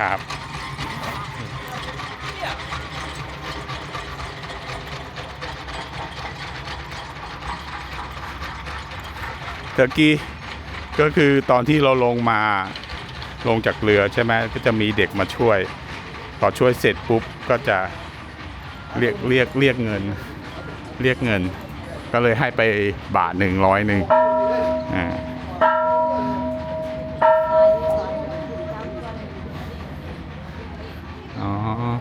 ครับตะกี้ก็คือตอนที่เราลงมาลงจากเรือใช่ไหมก็จะมีเด็กมาช่วย พอช่วยเสร็จปุ๊บก็จะเรียกเรียกเรียกเงิน เรียกเงิน ก็เลยให้ไปบาทหนึ่งร้อยหนึ่ง 嗯